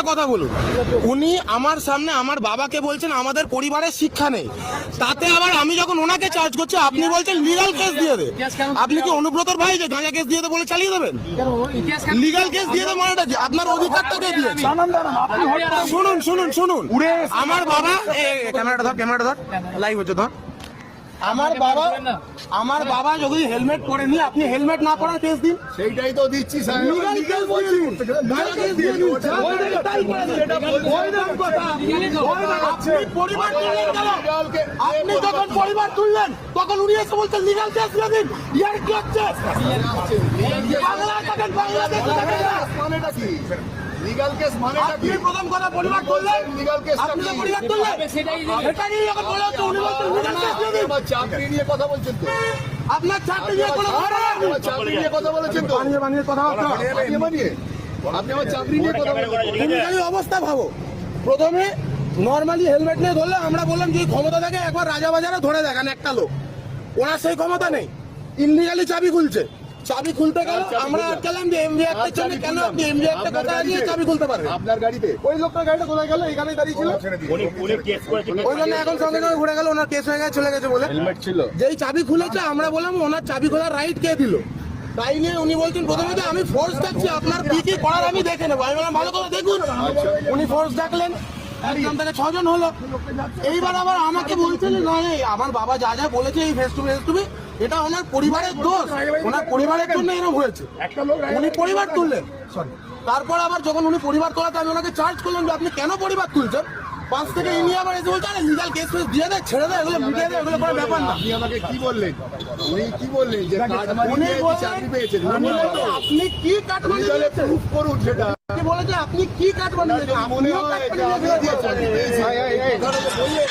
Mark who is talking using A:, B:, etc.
A: একটা কথা বলুন। উনি আমার সামনে আমার বাবাকে বলছেন আমাদের পরিবারের শিক্ষা নেই। তাতে আবার আমি যখন ওনাকে চার্জ করছি আপনি বলছেন লিগাল কেস দিয়ে দে। আপনি কি অনুব্রতর ভাই যে গাঁজা কেস দিয়ে দে বলে চালিয়ে দেবেন? লিগাল কেস দিয়ে দে মানেটা কি? আপনার অধিকারটাকে দিয়েছে? শুনুন শুনুন শুনুন। আমার বাবা ক্যামেরাটা ধর ক্যামেরাটা ধর। লাইভ হচ্ছে ধর। আমার বাবা আমার বাবা যদি হেলমেট পরেনি আপনি হেলমেট না পরার কেস দিন।
B: সেইটাই তো দিচ্ছি স্যার।
A: লিগাল কেস দিয়ে দিন কেস দিয়ে দিন তাই করে দেন। ওই দেন কথা। আপনি পরিবার তুললেন কেন? আপনি যখন পরিবার তুললেন তখন উনি এসে বলছেন লিগাল কেস দিয়ে দিন। ইয়ার কি হচ্ছে থাকেন বাংলাদেশে থাকেন।
B: মানেটা কি? লিগাল কেস মানেটা কি?
A: প্রথম কথা পরিবার
B: কেস
A: আপনি তো পরিবার এটা নিয়ে যখন বলা হচ্ছে উনি বলছেন লিগাল কেস
B: আমার চাকরি নিয়ে কথা বলছেন তো?
A: আপনার চাকরি নিয়ে কোনো খবর
B: চাকরি নিয়ে কথা বলেছেন তো?
A: বানিয়ে বানিয়ে কথা
B: বানিয়ে বানিয়ে। আপনি আমার চাকরি নিয়ে কথা বলেছেন।
A: তুমি অবস্থা ভাবো। প্রথমে নর্মালি হেলমেট নিয়ে ধরলে আমরা বললাম যে ক্ষমতা থাকে একবার রাজা বাজারে ধরে দেখান একটা লোক। ওনার সেই ক্ষমতা নেই। ইনলিগালি চাবি খুলছে। চাবি খুলতে গেল আমরা আটকালাম যে এমভি একটা জন্য কেন আপনি এমভি একটা কোথায় দিয়ে চাবি খুলতে পারবেন
B: আপনার গাড়িতে।
A: ওই লোকটার গাড়িটা কোথায় গেল? এখানেই দাঁড়িয়ে ছিল।
C: উনি উনি কেস করেছেন
A: ওই জন্য এখন সঙ্গে সঙ্গে ঘুরে গেল ওনার কেস হয়ে গেছে চলে গেছে বলে।
B: হেলমেট ছিল।
A: যেই চাবি খুলেছে আমরা বললাম ওনার চাবি খোলার রাইট কে দিল? তাই নিয়ে উনি বলছেন প্রথমে যে আমি ফোর্স ডাকছি আপনার কি কি করার আমি দেখে নেব। আমি বললাম ভালো করে দেখুন। উনি ফোর্স ডাকলেন একজন থেকে ছজন হলো। এইবার আবার আমাকে বলছেন না আমার বাবা যা যা বলেছে এই ফেস টু ফেস টু এটা ওনার পরিবারের দোষ ওনার পরিবারের জন্য এরকম হয়েছে উনি পরিবার তুললেন সরি তারপর আবার যখন উনি পরিবার তোলাতে আমি ওনাকে চার্জ করলাম যে আপনি কেন পরিবার তুলছেন পাঁচ থেকে ইনি আবার এসে বলছে আরে লিগাল কেস ফেস দিয়ে দেয় ছেড়ে দেয় এগুলো মিটিয়ে দেয় এগুলো কোনো ব্যাপার না
B: আপনি আমাকে কি বললেন উনি কি বললেন যে চাকরি পেয়েছেন
A: আপনি কি কাট
B: উনি প্রুফ করুন সেটা
A: আপনি বলেছে আপনি কি
B: মনে হয় যে আমি দিয়ে চাকরি পেয়েছি
A: বানিয়েছেন।
B: কথাটা যে বললেন